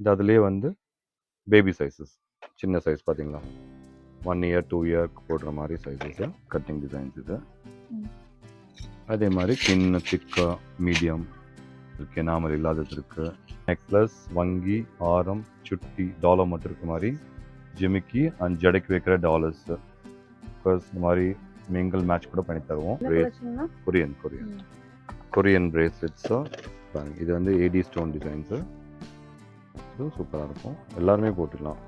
இது அதுலேயே வந்து பேபி சைஸஸ் சின்ன சைஸ் பார்த்தீங்களா ஒன் இயர் டூ இயர் போடுற மாதிரி சைஸஸ் கட்டிங் டிசைன்ஸ் இது. அதே மாதிரி சின்ன திக்கா மீடியம் இருக்கு நாமல் இல்லாதது இருக்கு. நெக்லஸ் வங்கி ஆரம் சுட்டி டாலர் மட்டும் இருக்க மாதிரி ஜிமிக்கி அண்ட் ஜடைக்கு வைக்கிற டாலர்ஸ் இந்த மாதிரி மிங்கல் மேட்ச் கூட பண்ணி தருவோம். Korean Korean. கொரியன் பிரேஸ்லெட்ஸோ இது வந்து ஏடி ஸ்டோன் டிசைன்ஸு இதுவும் சூப்பராக இருக்கும். எல்லாருமே போட்டுக்கலாம்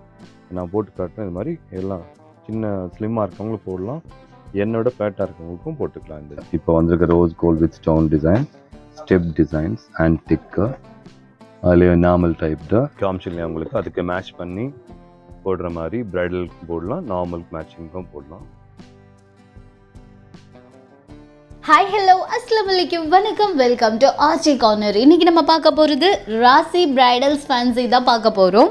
நான் போட்டு காட்டுறேன். இது மாதிரி எல்லாம் சின்ன ஸ்லிம்மாக இருக்கவங்களும் போடலாம். என்னோட ஃபேட்டாக இருக்கவங்களுக்கும் போட்டுக்கலாம் இந்த இப்போ வந்திருக்க rose gold with stone design step designs and டிக்கு அதுலேயே நார்மல் டைப்டு காமிச்சிங்களேன் உங்களுக்கு. அதுக்கு மேட்ச் பண்ணி போடுற மாதிரி பிரைடல் போடலாம் நார்மல் மேட்சிங்க்கும் போடலாம். ஹாய் ஹலோ அஸ்லாம் வலைக்கம் வணக்கம் வெல்கம் டு ஆர்ஜி கார்னர் இன்னைக்கு நம்ம பார்க்க போகிறது ராசி பிரைடல்ஸ் ஃபேன்சி தான் பார்க்க போகிறோம்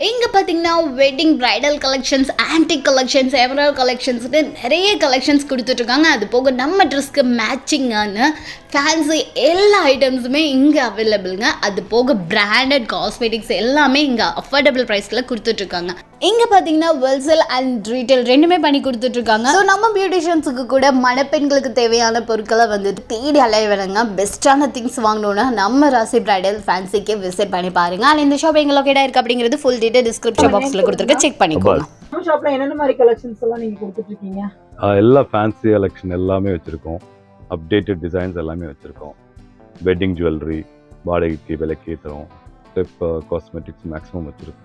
இங்கே பார்த்தீங்கன்னா wedding bridal collections antique collections emerald கலெக்ஷன்ஸ்னு நிறைய கலெக்ஷன்ஸ் கொடுத்துட்ருக்காங்க அது போக நம்ம ட்ரெஸ்க்கு மேட்சிங்கான ஃபேன்சி எல்லா ஐட்டம்ஸுமே இங்கே அவைலபிளுங்க அது போக பிராண்டட் காஸ்மெட்டிக்ஸ் எல்லாமே இங்கே அஃபோர்டபுள் ப்ரைஸில் கொடுத்துட்ருக்காங்க இங்கே பார்த்தீங்கன்னா வெல்செல் அண்ட் ரீட்டைல் ரெண்டுமே பண்ணி கொடுத்துட்ருக்காங்க. ஸோ நம்ம பியூட்டிஷியன்ஸுக்கு கூட மணப்பெண்களுக்கு தேவையான பொருட்களை வந்து தேடி அலைய வேணுங்க. பெஸ்ட்டான திங்ஸ் வாங்கணும்னா நம்ம ராசி பிரைடல் ஃபேன்சிக்கு விசிட் பண்ணி பாருங்க. அண்ட் இந்த ஷாப் எங்க லொக்கேட்டாக இருக்குது அப்படிங்கிறது ஃபுல் டீட்டெயில் டிஸ்கிரிப்ஷன் பாக்ஸில் கொடுத்துருக்க செக் பண்ணிக்கோங்க. நம்ம ஷாப்ல என்னென்ன மாதிரி கலெக்ஷன்ஸ் எல்லாம் நீங்க கொடுத்துட்டு இருக்கீங்க ஆஹ் எல்லா ஃபேன்சி கலெக்ஷன் எல்லாமே வச்சுருக்கோம். அப்டேட்டட் டிசைன்ஸ் எல்லாமே வச்சுருக்கோம். வெட்டிங் ஜுவல்லரி வாடகைக்கு விலைக்கு தரோம் ஸ்டெப் காஸ்மெட்டிக்ஸ் மேக்ஸிமம் வச்சுருக்கோம்.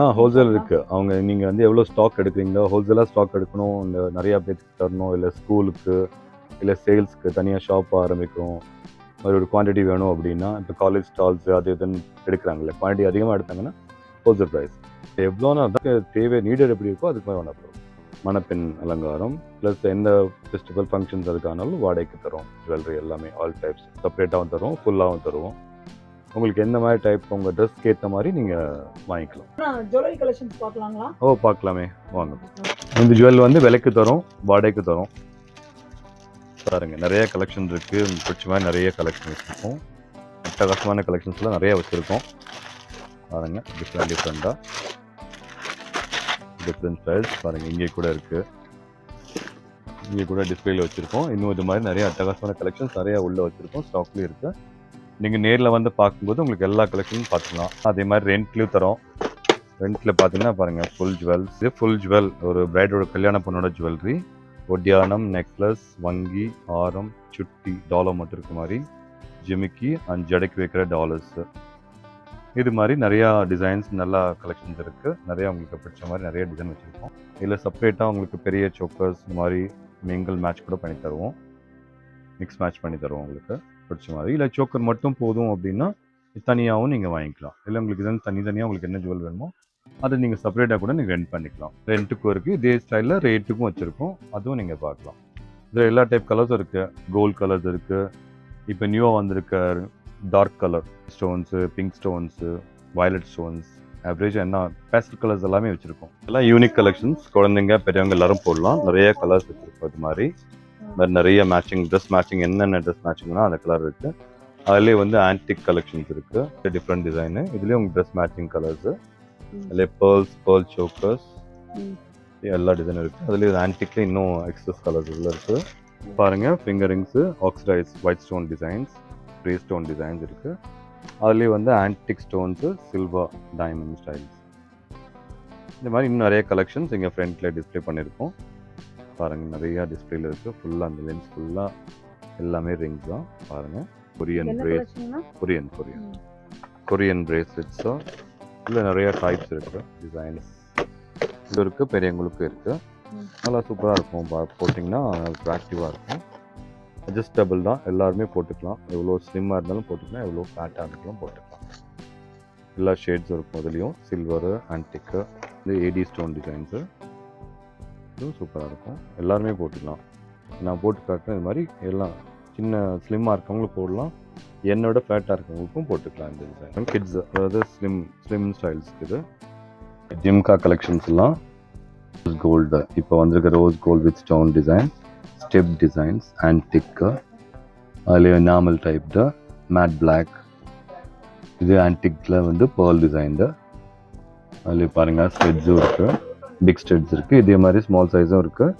ஆ ஹோல்சேல் இருக்குது அவங்க நீங்கள் வந்து எவ்வளோ ஸ்டாக் எடுக்கிறீங்களோ ஹோல்சேலாக ஸ்டாக் எடுக்கணும். இந்த நிறையா பேருக்கு தரணும். இல்லை ஸ்கூலுக்கு இல்லை சேல்ஸ்க்கு தனியாக ஷாப் ஆரம்பிக்கும். மாதிரி ஒரு குவான்டிட்டி வேணும் அப்படின்னா இப்போ காலேஜ் ஸ்டால்ஸ் அது இதுன்னு எடுக்கிறாங்கல்ல. குவான்டிட்டி அதிகமாக எடுத்தாங்கன்னா ஹோல்சேல் ப்ரைஸ் எவ்வளோனா அதுக்கு தேவை நீடட் எப்படி இருக்கோ அதுக்கு மாதிரி வேணா மணப்பெண் அலங்காரம் ப்ளஸ் எந்த ஃபெஸ்டிவல் ஃபங்க்ஷன்ஸ் அதுக்கானாலும் வாடகைக்கு தரும். ஜுவல்லரி எல்லாமே ஆல் டைப்ஸ் செப்பரேட்டாகவும் தருவோம் ஃபுல்லாகவும் தருவோம். உங்களுக்கு எந்த மாதிரி டைப் உங்கள் ட்ரெஸ்க்கு ஏற்ற மாதிரி நீங்கள் வாங்கிக்கலாம். Jewellery collections பார்க்கலாங்களா? ஓ பார்க்கலாமே. வாங்க. இந்த ஜுவல் வந்து விலைக்கு தரோம் வாடகைக்கு தரோம். பாருங்க நிறைய கலெக்ஷன் இருக்கு. உங்களுக்கு பிடிச்ச மாதிரி நிறைய கலெக்ஷன் வச்சுருக்கோம். அட்டகாசமான கலெக்ஷன்ஸ்லாம் நிறைய வச்சுருக்கோம். பாருங்க டிஃப்ரெண்ட் டிஃப்ரெண்ட்டாக டிஃப்ரெண்ட் ஸ்டைல்ஸ் பாருங்க இங்கே கூட இருக்கு. இங்கே கூட டிஸ்பிளேல வச்சுருக்கோம். இன்னும் இது மாதிரி நிறைய அட்டகாசமான கலெக்ஷன்ஸ் நிறைய உள்ள வச்சுருக்கோம். ஸ்டாக்லேயும் இருக்கு. நீங்கள் நேரில் வந்து பார்க்கும்போது உங்களுக்கு எல்லா கலெக்ஷனும் பார்த்துக்கலாம். அதே மாதிரி ரெண்ட்லேயும் தரோம். ரெண்ட்டில் பார்த்தீங்கன்னா பாருங்கள் ஃபுல் ஜுவல்ஸ் இது ஃபுல் ஜுவல் ஒரு பிரைடோட கல்யாண பொண்ணோட ஜுவல்லரி ஒட்டியானம் நெக்லஸ் வங்கி ஆரம் சுட்டி டாலர் மட்டும் இருக்க மாதிரி ஜிமிக்கி அண்ட் ஜடைக்கு வைக்கிற டாலர்ஸு இது மாதிரி நிறையா டிசைன்ஸ் நல்லா கலெக்ஷன்ஸ் இருக்குது நிறையா உங்களுக்கு பிடிச்ச மாதிரி நிறைய டிசைன் வச்சுருக்கோம். இதில் செப்பரேட்டாக உங்களுக்கு பெரிய சோக்கர்ஸ் இந்த மாதிரி மிங்கிள் மேட்ச் கூட பண்ணி தருவோம். மிக்ஸ் மேட்ச் பண்ணி தருவோம் உங்களுக்கு. பிடிச்ச மாதிரி. இல்லை சோக்கர் மட்டும் போதும் அப்படின்னா தனியாகவும் நீங்கள் வாங்கிக்கலாம். இல்லை உங்களுக்கு இதன் தனித்தனியாக உங்களுக்கு என்ன ஜுவல் வேணுமோ அதை நீங்கள் செப்பரேட்டாக கூட நீங்கள் ரெண்ட் பண்ணிக்கலாம். ரெண்ட்டுக்கும் இருக்குது இதே ஸ்டைலில் ரேட்டுக்கும் வச்சுருக்கோம். அதுவும் நீங்கள் பார்க்கலாம். இதில் எல்லா டைப் கலர்ஸும் இருக்குது கோல்ட் கலர்ஸ் இருக்குது இப்போ நியூவாக வந்திருக்க dark colour stones pink stones violet stones average என்ன பேஸ்டல் கலர்ஸ் எல்லாமே வச்சுருக்கோம். எல்லாம் யூனிக் கலெக்ஷன்ஸ் குழந்தைங்க பெரியவங்க எல்லாரும் போடலாம். நிறைய கலர்ஸ் வச்சுருக்கோம் இது மாதிரி. மாதிரி நிறைய மேட்சிங் ட்ரெஸ் மேட்சிங் என்னென்ன ட்ரெஸ் மேட்சிங்னா அந்த கலர் இருக்குது அதுலேயே வந்து ஆன்டிக் கலெக்ஷன்ஸ் இருக்குது டிஃப்ரெண்ட் டிசைனு இதுலேயே உங்களுக்கு ட்ரெஸ் மேட்சிங் கலர்ஸு அதில் பேர்ல்ஸ் பேர்ல் சோக்கர்ஸ். எல்லா டிசைனும் இருக்குது அதுலேயே ஆன்டிக்ல இன்னும் எக்ஸஸ் கலர்ஸ் உள்ள இருக்குது பாருங்க finger rings oxidised white stone designs grey stone designs இருக்குது அதுலேயே வந்து antique stones silver diamond styles இந்த மாதிரி இன்னும் நிறைய கலெக்ஷன்ஸ் இங்கே ஃப்ரண்ட்டில் டிஸ்ப்ளே பண்ணியிருக்கோம். பாருங்கள் நிறையா டிஸ்பிளேல இருக்குது ஃபுல்லாக அந்த லென்ஸ் ஃபுல்லாக எல்லாமே ரிங்ஸ் தான். பாருங்கள் Korean brace Korean Korean Korean பிரேஸ்லெட்ஸோ இல்லை நிறைய டைப்ஸ் இருக்குது டிசைன்ஸ் இது இருக்குது பெரியவங்களுக்கும் இருக்குது. நல்லா சூப்பராக இருக்கும். பா- போட்டிங்கன்னா அட்ராக்டிவாக இருக்கும். அட்ஜஸ்டபிள் தான். எல்லாருமே போட்டுக்கலாம். எவ்வளோ ஸ்லிம்மாக இருந்தாலும் போட்டுக்கலாம். எவ்வளோ ஃபேட்டாக இருந்தாலும் போட்டுக்கலாம். எல்லா ஷேட்ஸும் இருக்கும். அதுலேயும் சில்வரு ஆன்டிக்கு இந்த ஏடி ஸ்டோன் டிசைன்ஸு இதுவும் சூப்பராக இருக்கும். எல்லாருமே போட்டுக்கலாம். நான் போட்டு காட்டுறேன். இது மாதிரி எல்லாம் சின்ன ஸ்லிம்மாக இருக்கவங்களும் போடலாம். என்னோட ஃபேட்டாக இருக்கவங்களுக்கும் போட்டுக்கலாம் இந்த டிசைன் கிட்ஸ் அதாவது ஸ்லிம் ஸ்லிம் ஸ்டைல்ஸ் இது. ஜிம்கா கலெக்ஷன்ஸ் எல்லாம். கோல்டு இப்போ வந்திருக்க rose gold with stone design step designs and டிக்கு அதுலேயே நார்மல் டைப்டு மேட் பிளாக் இது ஆன்டிக்கில் வந்து பேர்ல் டிசைன்டு அதில் பாருங்கள் ஸ்டெட்ஸும் இருக்குது பிக் ஸ்டெட்ஸ் இருக்குது இதே மாதிரி ஸ்மால் சைஸும் இருக்குது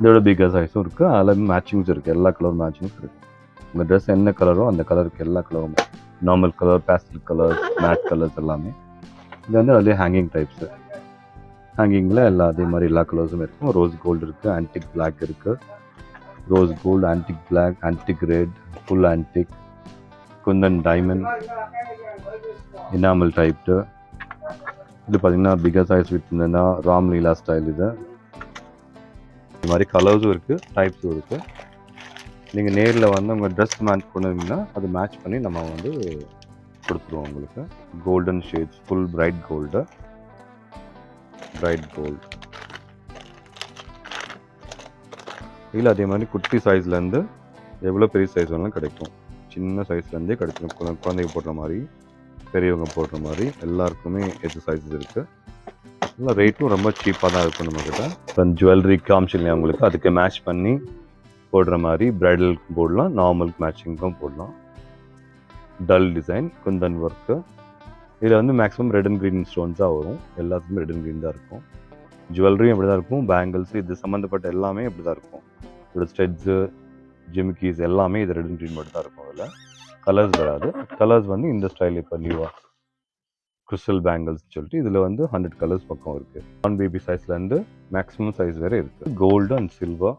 இதோட பிக்கர் சைஸும் இருக்குது அதில் மேட்சிங்ஸ் இருக்குது எல்லா கலர் மேட்சிங்ஸ் இருக்குது உங்கள் ட்ரெஸ் என்ன கலரோ அந்த கலருக்கு எல்லா கலரும் normal colour pastel colours matte colours எல்லாமே. இது வந்து அதுலேயே ஹேங்கிங் டைப்ஸு ஹேங்கிங்கில் எல்லா அதே மாதிரி எல்லா கலர்ஸும் இருக்கும் ரோஸ் கோல்டு இருக்குது ஆன்டிக் பிளாக் இருக்குது rose gold antique black antique red full antique kundan diamond enamel typed இது பார்த்தீங்கன்னா பிகர் சைஸ் வித் என்னன்னா ராம் லீலா ஸ்டைல் இது. இது மாதிரி கலர்ஸும் இருக்குது டைப்ஸும் இருக்குது நீங்கள் நேரில் வந்து உங்கள் ட்ரெஸ் மேட்ச் பண்ணுவீங்கன்னா அது மேட்ச் பண்ணி நம்ம வந்து கொடுத்துருவோம் உங்களுக்கு. Golden shades full bright gold bright gold இல்லை அதே மாதிரி குட்டி சைஸ்லேருந்து எவ்வளோ பெரிய சைஸ் வேணாலும் கிடைக்கும். சின்ன சைஸ்லேருந்தே கிடைக்கும் குழந்தைக்கு போடுற மாதிரி. பெரியவங்க போடுற மாதிரி எல்லாருக்குமே எது இருக்குது நல்லா ரேட்டும் ரொம்ப சீப்பாக தான் இருக்கும் நம்மக்கிட்ட இப்போ ஜுவல்லரி காமிச்சிருந்தேன் உங்களுக்கு? அதுக்கு மேட்ச் பண்ணி போடுற மாதிரி ப்ரைடலுக்கும் போடலாம் நார்மலுக்கு மேட்சிங்க்கும் போடலாம். டல் டிசைன் குந்தன் ஒர்க்கு இதில் வந்து மேக்ஸிமம் ரெட் அண்ட் க்ரீன் ஸ்டோன்ஸாக வரும். எல்லாத்துக்குமே ரெட் அண்ட் க்ரீன் தான் இருக்கும். ஜுவல்லரியும் அப்படி தான் இருக்கும். பேங்கிள்ஸ் இது சம்மந்தப்பட்ட எல்லாமே அப்படி தான் இருக்கும். இதோட ஸ்டெட்ஸு ஜிமிக்கீஸ் எல்லாமே இது ரெட் அண்ட் க்ரீன் மட்டும் தான் இருக்கும் அதில். கலர்ஸ் வராது. கலர்ஸ் வந்து இந்த ஸ்டைல் இப்போ நியூவாக கிறிஸ்டல் பேங்கிள்ஸ் சொல்லிட்டு இதில் வந்து ஹண்ட்ரட் கலர்ஸ் பக்கம் இருக்குது ஒன் பேபி சைஸ்லேருந்து மேக்ஸிமம் சைஸ் வேறு இருக்குது கோல்டு அண்ட் சில்வர்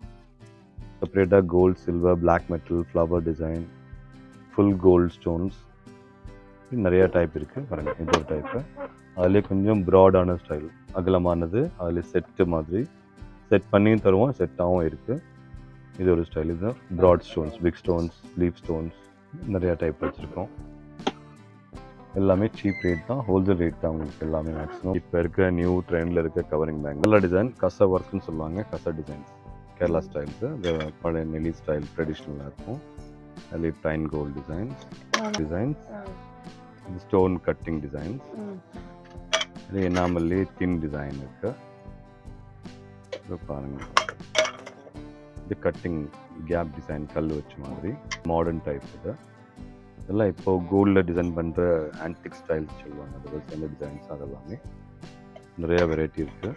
செப்பரேட்டாக gold silver black metal flower design full gold stones நிறையா டைப் இருக்குது பாருங்க இது ஒரு டைப்பு அதுலேயே கொஞ்சம் ப்ராடான ஸ்டைல் அகலமானது அதில் செட்டு மாதிரி. செட் பண்ணியும் தருவோம் செட்டாகவும் இருக்குது இது ஒரு ஸ்டைல் இது broad stones big stones leaf stones நிறைய டைப் வச்சுருக்கோம். எல்லாமே சீப் ரேட் தான் ஹோல்சேல் ரேட் தான் உங்களுக்கு எல்லாமே மேக்ஸிமம் இப்போ இருக்க நியூ ட்ரெண்டில் இருக்க கவரிங் பேங்க் நல்ல டிசைன் கச ஒர்க்னு சொல்லுவாங்க கச டிசைன்ஸ் கேரளா ஸ்டைல்ஸு பழைய நெல்லி ஸ்டைல் ட்ரெடிஷ்னலாக இருக்கும். அதில் time gold designs designs stone cutting designs இது என்னாமல்லே தின் டிசைன் இருக்கு. இது பாருங்க. இது கட்டிங் கேப் டிசைன் கல் வச்ச மாதிரி மாடர்ன் டைப் இது. இதெல்லாம் இப்போ கோல்டில் டிசைன் பண்ணுற ஆன்டிக் ஸ்டைல்ஸ் சொல்லுவாங்க. அதில் சேர்ந்த டிசைன்ஸ் அதெல்லாமே நிறைய வெரைட்டி இருக்குது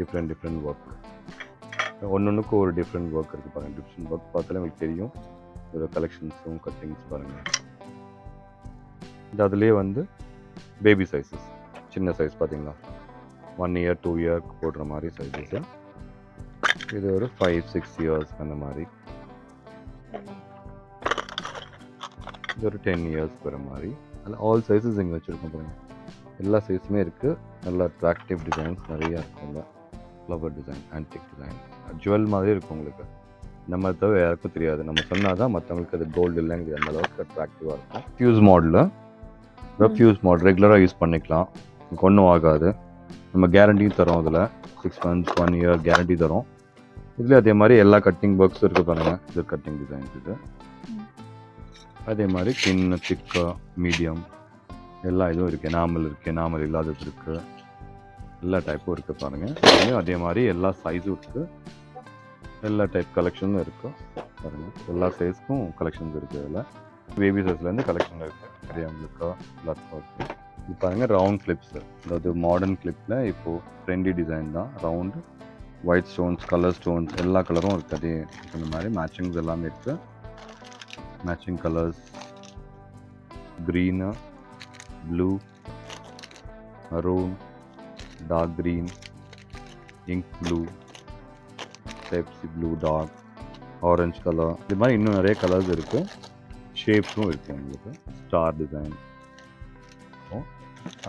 டிஃப்ரெண்ட் டிஃப்ரெண்ட் ஒர்க் ஒன்னொன்றுக்கும் ஒரு டிஃப்ரெண்ட் ஒர்க் இருக்குது பாருங்கள் டிஃப்ரெண்ட் ஒர்க் பார்த்தாலே உங்களுக்கு தெரியும். இதோட கலெக்ஷன்ஸும் கட்டிங்ஸ் பாருங்கள் இது அதுலேயே வந்து பேபி சைஸஸ் சின்ன சைஸ் பார்த்தீங்களா? ஒன் இயர் டூ இயர் போடுற மாதிரி சைஸஸ் இது ஒரு ஃபைவ் சிக்ஸ் இயர்ஸ் அந்த மாதிரி இது ஒரு டென் இயர்ஸ் வர மாதிரி அதில் ஆல் சைஸஸ் இங்கே வச்சுருக்கோம் பாருங்க எல்லா சைஸுமே இருக்குது நல்ல அட்ராக்டிவ் டிசைன்ஸ் நிறையா இருக்குங்க flower design antique design jewel மாதிரி இருக்கும் உங்களுக்கு நம்ம தவிர யாருக்கும் தெரியாது நம்ம சொன்னால் தான் மற்றவங்களுக்கு அது கோல்டு இல்லைங்கிறது அந்த அளவுக்கு அட்ராக்டிவாக இருக்கும் ஃபியூஸ் மாடலில் ஃபியூஸ் மாடல் ரெகுலராக யூஸ் பண்ணிக்கலாம் ஒன்றும் ஆகாது நம்ம கேரண்டியும் தரோம் அதில் six months one year guarantee தரோம் இதுலேயும் அதே மாதிரி எல்லா கட்டிங் ஒர்க்ஸும் இருக்குது பாருங்கள் இது கட்டிங் டிசைன்ஸ் இது. அதே மாதிரி சின்ன திக்கு மீடியம் எல்லா இதுவும் இருக்குது நாமல் இருக்குது நாமல் இல்லாதது இருக்குது எல்லா டைப்பும் இருக்குது பாருங்கள் அதே மாதிரி எல்லா சைஸும் இருக்குது எல்லா டைப் கலெக்ஷனும் இருக்குது பாருங்கள் எல்லா சைஸ்க்கும் கலெக்ஷன்ஸ் இருக்குது இதில். பேபி சைஸ்லேருந்து கலெக்ஷன் இருக்குது நிறைய எல்லாத்துக்கும் இருக்குது இது பாருங்கள் ரவுண்ட் கிளிப்ஸு அதாவது மாடர்ன் கிளிப்பில் இப்போது ட்ரெண்டி டிசைன் தான். Round white stones colour stones எல்லா கலரும் இருக்குது அதே இந்த மாதிரி மேட்சிங்ஸ் எல்லாமே இருக்குது matching colours green blue maroon dark green ink blue Pepsi blue dark orange colour இது மாதிரி இன்னும் நிறைய கலர்ஸ் இருக்குது ஷேப்ஸும் இருக்குது உங்களுக்கு. ஸ்டார் டிசைன்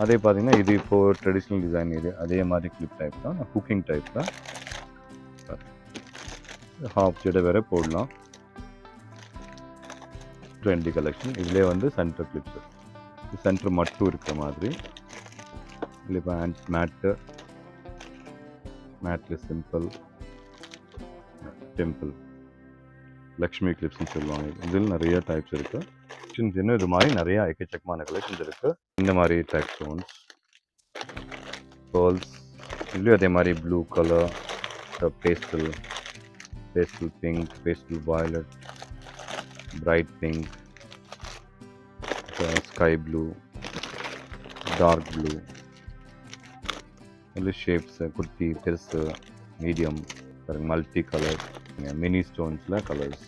அதே பார்த்தீங்கன்னா இது இப்போது ட்ரெடிஷ்னல் டிசைன் இது. அதே மாதிரி கிளிப் டைப் தான். குக்கிங் டைப்பில் ஹாஃப் ஜெடை வேற போடலாம். ட்ரெண்டி கலெக்ஷன் இதுலேயே வந்து சென்டர் கிளிப்ஸு சென்டர் மட்டும் இருக்கிற மாதிரி. இல்லை இப்போ ஹேண்ட் மேட்டு மேட்டில் சிம்பிள் டெம்பிள் லக்ஷ்மி கிளிப்ஸ்னு சொல்லுவாங்க. இதில் நிறைய டைப்ஸ் இருக்குது கலெக்ஷன்ஸ் இன்னும் இது மாதிரி நிறைய எக்கச்சக்கமான கலெக்ஷன்ஸ் இருக்குது இந்த மாதிரி டைப் ஸ்டோன்ஸ் பேர்ல்ஸ் இதுலேயும் அதே மாதிரி blue colour pastel pastel pink pastel violet bright pink sky blue dark blue இல்லை ஷேப்ஸு குர்த்தி பெருசு மீடியம் பாருங்கள் மல்டி கலர் மினி ஸ்டோன்ஸில் கலர்ஸ்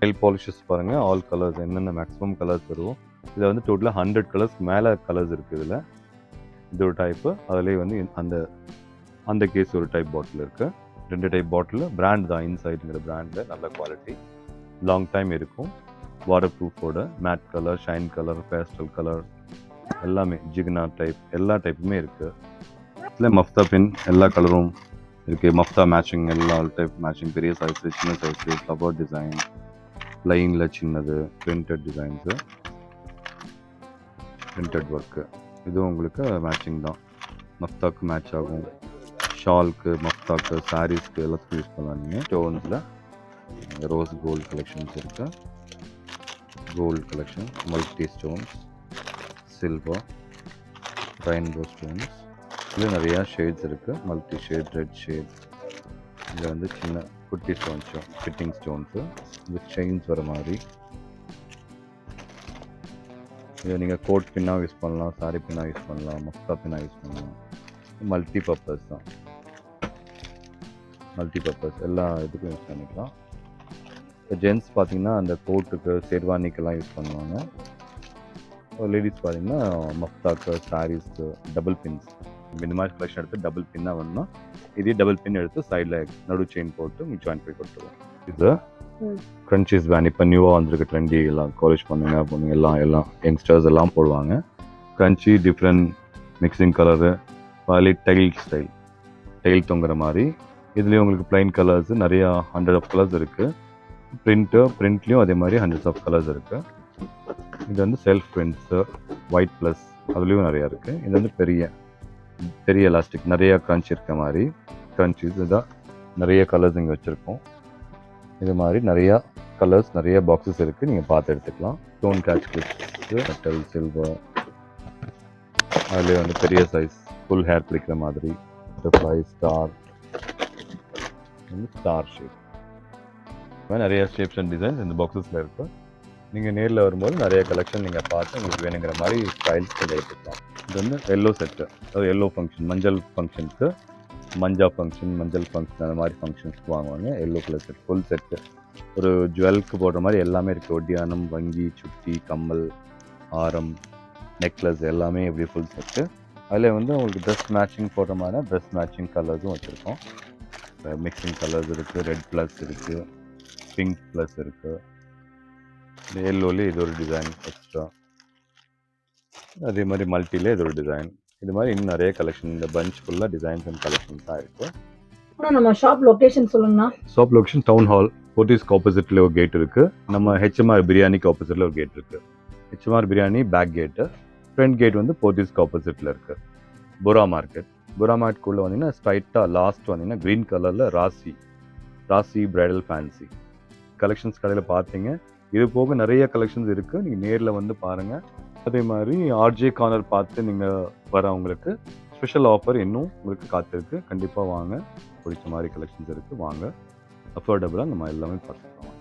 நெல் பாலிஷஸ் பாருங்கள் ஆல் கலர்ஸ் என்னென்ன மேக்ஸிமம் கலர்ஸ் வருவோம் இதில் வந்து டோட்டலாக ஹண்ட்ரட் கலர்ஸ் மேலே கலர்ஸ் இருக்குது இதில். இது ஒரு டைப்பு அதுலேயே வந்து அந்த அந்த கேஸ் ஒரு டைப் பாட்டில் இருக்குது ரெண்டு டைப் பாட்டில் பிராண்ட் தான் இன்சைடுங்கிற பிராண்டில் நல்ல குவாலிட்டி லாங் டைம் இருக்கும். Water ப்ரூஃபோட matte colour shine colour pastel colour எல்லாமே ஜிக்னா டைப் எல்லா டைப்புமே இருக்குது இதில் மஃப்தா பின் எல்லா கலரும் இருக்குது மஃப்தா மேட்சிங் எல்லா டைப் மேட்சிங் பெரிய சைஸு சின்ன சைஸு ஃப்ளவர் டிசைன் லைனில் சின்னது பிரிண்டட் டிசைன்ஸு பிரிண்டட் ஒர்க்கு இதுவும் உங்களுக்கு மேட்சிங் தான். மஃப்தாக்கு மேட்ச் ஆகும். ஷால்க்கு மஃப்தாக்கு சாரீஸ்க்கு எல்லாத்துக்கும் யூஸ் பண்ணலாம் நீங்கள் ஸ்டோன்ஸில் ரோஸ் கோல்டு கலெக்ஷன்ஸ் இருக்கு. Gold collection multi stones silver rainbow stones இதில் நிறையா ஷேட்ஸ் இருக்குது மல்டி ஷேட் ரெட் ஷேட் இதில் வந்து சின்ன குட்டி ஸ்டோன்ஸும் ஃபிட்டிங் ஸ்டோன்ஸு வித் செயின்ஸ் வர மாதிரி. இதை நீங்கள் கோட் பின்னாக யூஸ் பண்ணலாம் சாரி பின்னாக யூஸ் பண்ணலாம் மஸ்தா பின்னாக யூஸ் பண்ணலாம். மல்டி பர்பஸ் தான். மல்டி பர்பஸ் எல்லா இதுக்கும் யூஸ் பண்ணிக்கலாம். இப்போ ஜென்ட்ஸ் பார்த்தீங்கன்னா அந்த கோட்டுக்கு ஷெர்வானிக்கெல்லாம் யூஸ் பண்ணுவாங்க. லேடிஸ் பார்த்தீங்கன்னா மஃப்தாக்கு சாரீஸ்க்கு டபுள் பின்ஸ் இந்த மாதிரி கலெக்ஷன் எடுத்து டபுள் பின்னாக வேணும்னா இதே டபுள் பின் எடுத்து சைடில் நடு செயின் போட்டு ஜாயின் பண்ணி கொடுத்துருவோம் இது. க்ரன்ச்சீஸ் வேன் இப்போ நியூவாக வந்திருக்கு ட்ரெண்டி எல்லாம் காலேஜ் பண்ணுங்க பொண்ணுங்க எல்லாம் எல்லாம் யங்ஸ்டர்ஸ் எல்லாம் போடுவாங்க. க்ரன்ச்சி டிஃப்ரெண்ட் மிக்சிங் கலரு வாலி டைல் ஸ்டைல் டைல் தொங்குற மாதிரி இதுலேயும் உங்களுக்கு ப்ளைன் கலர்ஸ் நிறையா ஹண்ட்ரட் ஆஃப் கலர்ஸ் இருக்குது பிரிண்ட்டு பிரிண்ட்லேயும் அதே மாதிரி ஹண்ட்ரட்ஸ் ஆஃப் கலர்ஸ் இருக்குது இது வந்து செல்ஃப் பிரிண்ட்ஸு ஒயிட் ப்ளஸ் அதுலேயும் நிறையா இருக்குது இது வந்து பெரிய பெரிய எலாஸ்டிக் நிறைய க்ரன்ச் இருக்க மாதிரி. க்ரன்ச்சிஸ் இதான் நிறைய கலர்ஸ் இங்கே வச்சுருக்கோம். இது மாதிரி நிறையா கலர்ஸ் நிறைய பாக்ஸஸ் இருக்குது நீங்கள் பார்த்து எடுத்துக்கலாம். Stone catch clips metal silver அதுலேயே வந்து பெரிய சைஸ் ஃபுல் ஹேர் பிடிக்கிற மாதிரி பட்டர்ஃப்ளை ஸ்டார் வந்து ஸ்டார் ஷேப் மாதிரி நிறைய ஷேப்ஸ் அண்ட் டிசைன்ஸ் இந்த பாக்ஸஸில் இருக்கும். நீங்கள் நேரில் வரும்போது நிறைய கலெக்ஷன் நீங்கள் பார்த்து உங்களுக்கு வேணுங்கிற மாதிரி ஸ்டைல்ஸ் நீங்கள் எடுத்துக்கலாம். இது வந்து எல்லோ செட்டு அதாவது எல்லோ ஃபங்க்ஷன் மஞ்சள் ஃபங்க்ஷனுக்கு மஞ்சா ஃபங்க்ஷன் மஞ்சள் ஃபங்க்ஷன் அந்த மாதிரி ஃபங்க்ஷன்ஸ்க்கு வாங்குவாங்க. Yellow colour set full set ஒரு ஜுவல்க்கு போடுற மாதிரி எல்லாமே இருக்குது ஒட்டியானம் வங்கி சுட்டி கம்மல் ஆரம் நெக்லஸ் எல்லாமே இப்படி ஃபுல் செட்டு அதில் வந்து உங்களுக்கு ட்ரெஸ் மேட்சிங் போடுற மாதிரி ட்ரெஸ் மேட்சிங் கலர்ஸும் வச்சுருக்கோம். மிக்சிங் கலர்ஸ் இருக்குது ரெட் ப்ளஸ் இருக்குது பிங்க் ப்ளஸ் இருக்குது இந்த எல்லோலேயே இது ஒரு டிசைன் எக்ஸ்ட்ரா அதே மாதிரி மல்டிலே இது ஒரு டிசைன் இது மாதிரி இன்னும் நிறைய கலெக்ஷன் இந்த பஞ்ச் ஃபுல்லாக டிசைன்ஸ் அண்ட் கலெக்ஷன்ஸ் தான் இருக்குது நம்ம ஷாப் லொகேஷன் சொல்லுங்கண்ணா. ஷாப் லொகேஷன் டவுன் ஹால் போர்ட்டிஸ்க்கு ஆப்போசிட்ல ஒரு கேட் இருக்கு. நம்ம ஹெச்எம்ஆர் பிரியாணிக்கு ஆப்போசிட்ல ஒரு கேட் இருக்கு. HMR biryani back gate front gate வந்து போர்ட்டிஸ்க்கு ஆப்போசிட்ல இருக்கு. புரா மார்க்கெட் புரா வந்தீங்கன்னா ஸ்ட்ரைட்டாக லாஸ்ட் வந்தீங்கன்னா க்ரீன் கலரில் ராசி. ராசி பிரைடல் ஃபேன்சி கலெக்ஷன்ஸ் கடையில் பார்த்தீங்க. இது போக நிறைய கலெக்ஷன்ஸ் இருக்குது நீங்கள் நேரில் வந்து பாருங்கள் அதே மாதிரி ஆர்ஜே கார்னர் பார்த்து நீங்கள் வரவங்களுக்கு ஸ்பெஷல் ஆஃபர் இன்னும் உங்களுக்கு காத்திருக்கு. கண்டிப்பாக வாங்க. பிடிச்ச மாதிரி கலெக்ஷன்ஸ் இருக்குது வாங்க. அஃபோர்டபுளாக நம்ம எல்லாமே பார்த்துக்கலாம்.